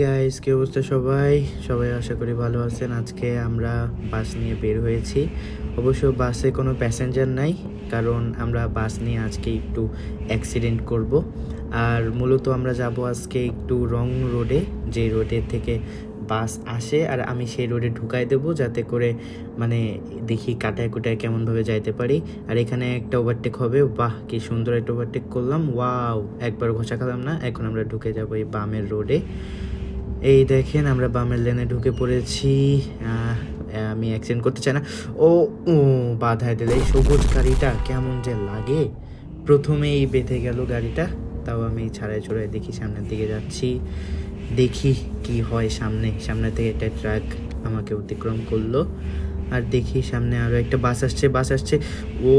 Guys কি অবস্থা সবাই? সবাই আশা করি ভালো আছেন। আজকে আমরা বাস নিয়ে বের হয়েছি। অবশ্য বাসে কোনো প্যাসেঞ্জার নাই, কারণ আমরা বাস নিয়ে আজকে একটু অ্যাক্সিডেন্ট করব। আর মূলত আমরা যাব আজকে একটু রং রোডে, যে রোডের থেকে বাস আসে, আর আমি সেই রোডে ঢুকাই দেবো, যাতে করে মানে দেখি কাটায় কুটায় কেমনভাবে যাইতে পারি। আর এখানে একটা ওভারটেক হবে, বাহ, কি সুন্দর একটা ওভারটেক করলাম। ওয়াও একবার ঘষা খেলাম না, এখন আমরা ঢুকে যাব এই বামের রোডে। এই দেখেন আমরা বামের লেনে ঢুকে পড়েছি। আমি অ্যাক্সিডেন্ট করতে চাই না। ও ও, বাধায় দিলে এই সবুজ গাড়িটা কেমন যে লাগে। প্রথমেই বেঁধে গেল গাড়িটা। তাও আমি ছাড়াই ছড়াই দেখি সামনের দিকে যাচ্ছি। দেখি কি হয় সামনে। সামনে থেকে একটা ট্রাক আমাকে অতিক্রম করল। আর দেখি সামনে আরও একটা বাস আসছে বাস আসছে। ও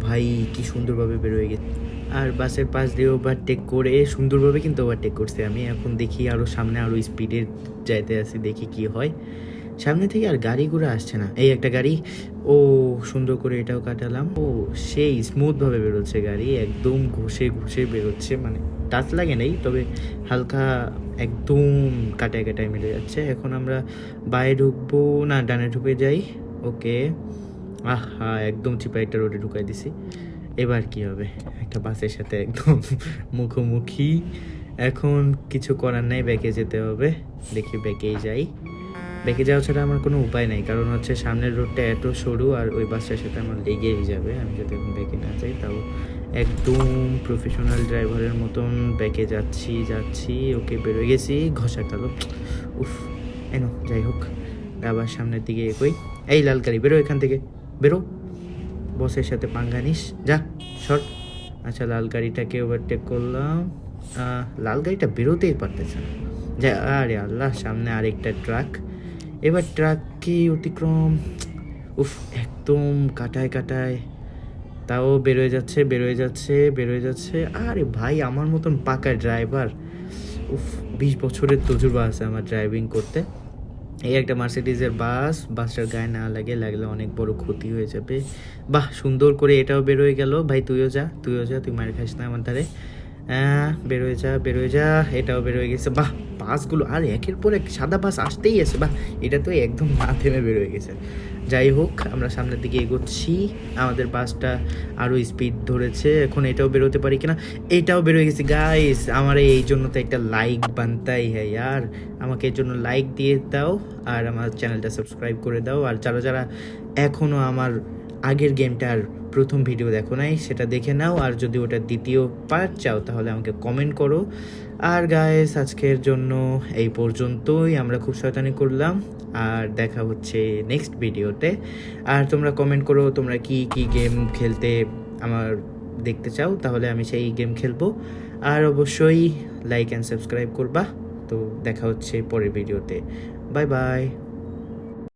ভাই, কি সুন্দরভাবে বেরোয় গেছে। আর বাসের পাশ দিয়ে ওভারটেক করে সুন্দরভাবে কিন্তু ওভারটেক করছি আমি। এখন দেখি আরও সামনে আরও স্পিডে যাইতে আছি, দেখি কি হয়। সামনে থেকে আর গাড়ি ঘোড়া আসছে না। এই একটা গাড়ি, ও সুন্দর করে এটাও কাটালাম। ও সেই স্মুথভাবে বেরোচ্ছে গাড়ি, একদম ঘষে ঘষে বেরোচ্ছে মানে টাচ লাগে নেই, তবে হালকা একদম কাটায় কাটায় মিলে যাচ্ছে। এখন আমরা বাইরে ঢুকবো, না ডানে ঢুকে যাই। ওকে আহা, একদম চিপা একটা রোডে ঢুকাই দিছি। এবার কি হবে? একটা বাসের সাথে একদম মুখোমুখি। এখন কিছু করার নাই ব্যাকে যেতে হবে। দেখি ব্যাকেই যাই। ব্যাকে যাওয়া ছাড়া আমার কোনো উপায় নাই, কারণ হচ্ছে সামনের রোডটা এত সরু আর ওই বাসটার সাথে আমার লেগেই যাবে। আমি যদি এখন ব্যাকে না যাই, তাও একদম প্রফেশনাল ড্রাইভারের মতন ব্যাকে যাচ্ছি যাচ্ছি, ওকে বেরোয় গেছি, ঘষা কালো। উফ, এনো, যাই হোক, আবার সামনের দিকে এগোই। এই লাল গাড়ি, বেরো এখান থেকে। বেরো। বসের সাথে পাঙ্গা নিস। যা, সর। আচ্ছা লাল গাড়িটাকে ওভারটেক করলাম। লাল গাড়িটা বেরোতেই পারতেছে না। যা, আরে আল্লাহ, সামনে আরেকটা ট্রাক এবার ট্রাককে অতিক্রম? উফ, একদম কাটায় কাটায়। তাও বেরোয় যাচ্ছে বেরোয় যাচ্ছে বেরোয় যাচ্ছে। আরে ভাই, আমার মতন পাকা ড্রাইভার উফ, বিশ বছরের তজুর্বা আছে আমার ড্রাইভিং করতে। এই একটা মার্সিডিজের বাস, বাসটার গায়ে না লাগে, লাগলে অনেক বড় ক্ষতি হয়ে যাবে। বাহ, সুন্দর করে এটাও বেরোয় গেল। ভাই, তুইও যা তুইও যা, তুই মায়ের খাস না আমার ধারে। আহ, বেরোয় যা বেরোয় যা এটাও বেরোয় গেছে। বাহ বাসগুলো আর একের পর এক সাদা বাস আসতেই আছে। বাহ এটা তো একদম না থেমে বেরোয় গেছে। যাই হোক আমরা সামনের দিকে এগোচ্ছি। আমাদের বাসটা আরও স্পিড ধরেছে। এখন এটাও বেরোতে পারি কিনা? এটাও বেরোয় গেছে। গাইস আমার এই জন্য তো একটা লাইক বানতাই হ্যাঁ আর আমাকে এর জন্য লাইক দিয়ে দাও। আর আমার চ্যানেলটা সাবস্ক্রাইব করে দাও। আর যারা যারা এখনও আমার আগের গেমটার প্রথম ভিডিও দেখো নাই, সেটা দেখে নাও, আর যদি ওটা দ্বিতীয় পার্ট চাও, তাহলে আমাকে কমেন্ট করো। আর গায়েস আজকের জন্য এই পর্যন্তই, আমরা খুব শয়তানি করলাম, আর দেখা হচ্ছে নেক্সট ভিডিওতে আর তোমরা কমেন্ট করো, তোমরা কি কি গেম খেলতে আমার দেখতে চাও, তাহলে আমি সেই গেম খেলব। আর অবশ্যই লাইক অ্যান্ড সাবস্ক্রাইব করবা। তো দেখা হচ্ছে পরের ভিডিওতে বাই বাই